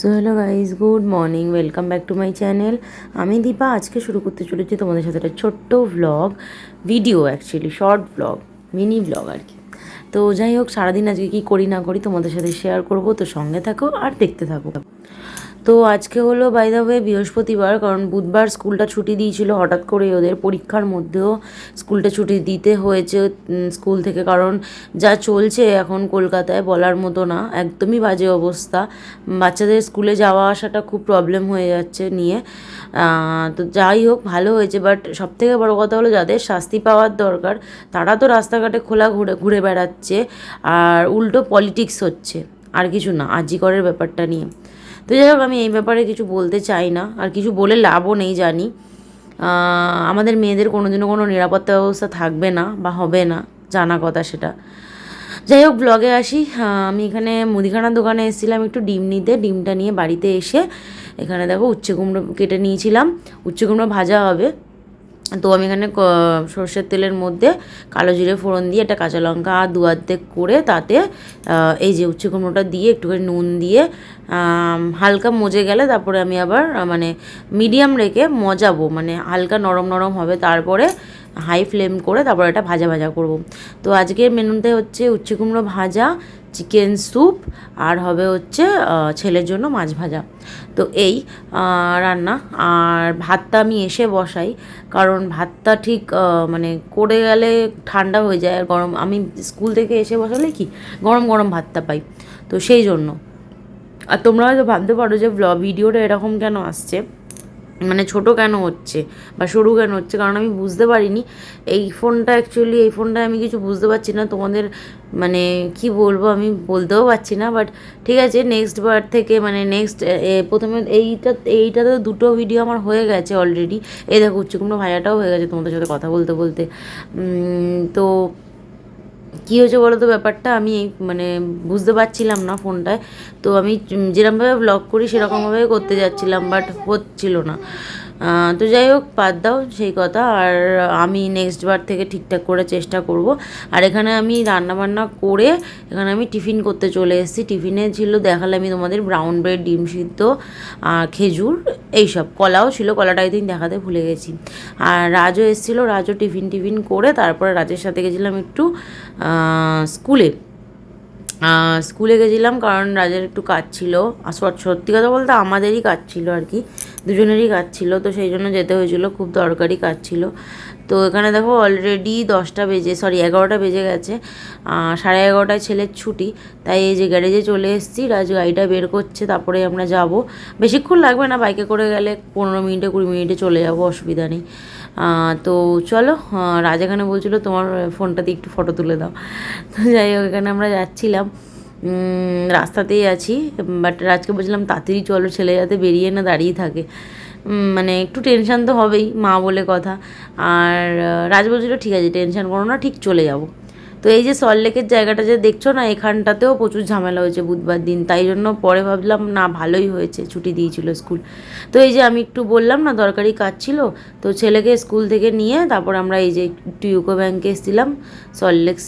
So hello guys good morning welcome back to my channel আমি দীপা আজকে শুরু করতে চলেছি তোমাদের সাথে একটা ছোট্ট vlog video actually short blog mini blog আর কি। তো যাই হোক, সারাদিন আজকে কী করি না করি তোমাদের সাথে শেয়ার করব, তো সঙ্গে থাকো আর দেখতে থাকো। তো আজকে হলো বাই দ্য বৃহস্পতিবার, কারণ বুধবার স্কুলটা ছুটি দিয়েছিল হঠাৎ করে ওদের। পরীক্ষার মধ্যেও স্কুলটা ছুটি দিতে হয়েছে স্কুল থেকে, কারণ যা চলছে এখন কলকাতায় বলার মতো না। একদমই বাজে অবস্থা। বাচ্চাদের স্কুলে যাওয়া আসাটা খুব প্রবলেম হয়ে যাচ্ছে নিয়ে। তো যাই হোক, ভালো হয়েছে বাট সবথেকে বড় কথা হলো, যাদের শাস্তি পাওয়ার দরকার, তারা তো রাস্তাঘাটে খোলা ঘুরে ঘুরে বেড়াচ্ছে। আর উল্টো পলিটিক্স হচ্ছে। আর কিছু না আজিকরের ব্যাপারটা নিয়ে। তো যাই হোক, আমি এই ব্যাপারে কিছু বলতে চাই না, আর কিছু বলে লাভও নেই জানি। আমাদের মেয়েদের কোনো দিনও কোনো নিরাপত্তা ব্যবস্থা থাকবে না বা হবে না, জানা কথা সেটা। যাই হোক ব্লগে আসি। আমি এখানে মুদিখানার দোকানে এসেছিলাম একটু ডিম নিতে, ডিমটা নিয়ে বাড়িতে এসে এখানে দেখো উচ্ছে কুমড়ো কেটে নিয়েছিলাম। উচ্ছে কুমড়ো ভাজা হবে। তো আমি এখানে সর্ষের তেলের মধ্যে কালো জিরে ফোড়ন দিয়ে একটা কাঁচা লঙ্কা দু আর্ধেক করে তাতে এই যে উচ্ছে কুমড়োটা দিয়ে একটুখানি নুন দিয়ে হালকা মজে গেলে তারপরে আমি আবার মানে মিডিয়াম রেখে মজাবো মানে হালকা নরম নরম হবে। তারপরে হাই ফ্লেম করে তারপর এটা ভাজা ভাজা করব। তো আজকের মেনুতে হচ্ছে উচ্ছে কুমড়ো ভাজা, চিকেন স্যুপ আর হবে হচ্ছে ছেলের জন্য মাছ ভাজা। তো এই রান্না। আর ভাতটা আমি এসে বসাই, কারণ ভাতটা ঠিক মানে করে গেলে ঠান্ডা হয়ে যায় আর গরম। আমি স্কুল থেকে এসে বসালে কি, গরম গরম ভাতটা পাই। তো সেই জন্য। আর তোমরা হয়তো ভাবতে পারো যে ভিডিওটা এরকম কেন আসছে? মানে ছোট কেন হচ্ছে বা সরু কেন হচ্ছে? কারণ আমি বুঝতে পারিনি। এই ফোনটা অ্যাকচুয়ালি এই ফোনটা আমি কিছু বুঝতে পারছি না। তোমাদের মানে কি বলব আমি বলতেও পারছি না। বাট ঠিক আছে নেক্সট বার থেকে মানে নেক্সট প্রথমে এইটা, এইটাতে দুটো ভিডিও আমার হয়ে গেছে অলরেডি এই দেখো উচ্চ কুমড়ো ভাজাটাও হয়ে গেছে তোমাদের সাথে কথা বলতে বলতে। তো কী হয়েছে বলো তো? ব্যাপারটা আমি মানে বুঝতে পারছিলাম না ফোনটায়। তো আমি যেরকমভাবে ব্লগ করি, সেরকমভাবে করতে যাচ্ছিলাম বাট হচ্ছিল না। তো যাই হোক, বাদ দাও সেই কথা। আর আমি নেক্সট বার থেকে ঠিকঠাক করে চেষ্টা করব। আর এখানে আমি রান্না বান্না করে এখানে আমি টিফিন করতে চলে এসেছি। টিফিনে ছিল, দেখালে আমি তোমাদের ব্রাউন ব্রেড ডিম সিদ্ধ খেজুর, এইসব। কলাও ছিল, কলাটা থিঙ্ক দেখাতে ভুলে গেছি। আর রাজও এসেছিল, রাজও টিফিন টিফিন করে তারপরে রাজের সাথে গেছিলাম একটু স্কুলে। স্কুলে গেছিলাম কারণ রাজের একটু কাজ ছিল। সত্যি কথা বলতে আমাদেরই কাজ ছিল আর কি। দুজনেরই কাজ ছিল, তো সেই জন্য যেতে হয়েছিল। খুব দরকারি কাজ ছিল। তো এখানে দেখো অলরেডি দশটা বেজে সরি এগারোটা বেজে গেছে। সাড়ে এগারোটায় ছেলের ছুটি, তাই এই যে গ্যারেজে চলে এসেছি, রাজ গাড়িটা বের করছে, তারপরে আমরা যাব। বেশিক্ষণ লাগবে না বাইকে করে গেলে পনেরো মিনিটে, কুড়ি মিনিটে চলে যাব, অসুবিধা নেই। তো চলো রাজ এখানে বলছিল তোমার ফোনটাতে একটু ফটো তুলে দাও। তো যাই হোক, এখানে আমরা যাচ্ছিলাম। রাস্তাতেই আছি বাট রাজকে বলছিলাম, তাড়াতাড়ি চলো, ছেলে যাতে বেরিয়ে না দাঁড়িয়ে থাকে। মানে একটু টেনশান তো হবেই মা বলে কথা। আর রাজ ঠিক আছে টেনশান করো না, ঠিক চলে যাব। তো এই যে সল্টলেকের জায়গাটা যে দেখছ না, এখানটাতেও প্রচুর ঝামেলা হয়েছে বুধবার দিন। তাই জন্য পরে ভাবলাম, না, ভালোই হয়েছে, ছুটি দিয়েছিল স্কুল। তো এই যে আমি একটু বললাম না, দরকারি কাজ ছিল, তো ছেলেকে স্কুল থেকে নিয়ে তারপর আমরা এই যে একটু ইউকো ব্যাঙ্কে এসেছিলাম সল্টলেক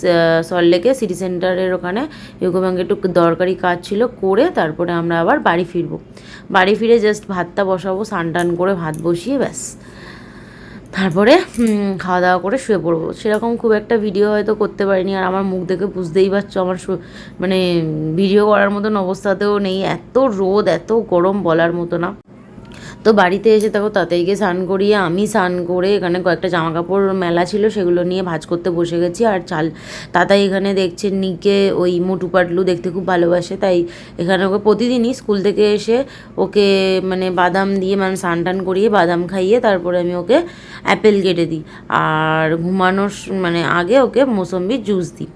সল্টলেকে সিটি সেন্টারের ওখানে। ইউকো ব্যাঙ্কে একটু দরকারি কাজ ছিল করে তারপরে আমরা আবার বাড়ি ফিরবো। বাড়ি ফিরে জাস্ট ভাতটা বসাবো, স্নান টান করে ভাত বসিয়ে ব্যাস। তারপরে খাওয়া দাওয়া করে শুয়ে পড়ব। সেরকম খুব একটা ভিডিও হয়তো করতে পারিনি। আর আমার মুখ দেখে বুঝতেই পারছ, আমার মানে ভিডিও করার মতন অবস্থাতেও নেই। এত রোদ, এত গরম বলার মতো না। তো বাড়িতে এসে দেখো তাতেইকে স্নান করিয়ে, আমি স্নান করে এখানে কয়েকটা জামা কাপড় মেলা ছিল সেগুলো নিয়ে ভাঁজ করতে বসে গেছি। আর চাল, তাতাই এখানে দেখছে নিকে ওই মোটু পাটলু দেখতে খুব ভালোবাসে। তাই এখানে ওকে প্রতিদিনই স্কুল থেকে এসে ওকে মানে বাদাম দিয়ে মানে স্নান টান করিয়ে বাদাম খাইয়ে তারপরে আমি ওকে অ্যাপেল কেটে দিই। আর ঘুমানোর মানে আগে ওকে মোসম্বির জুস দিই।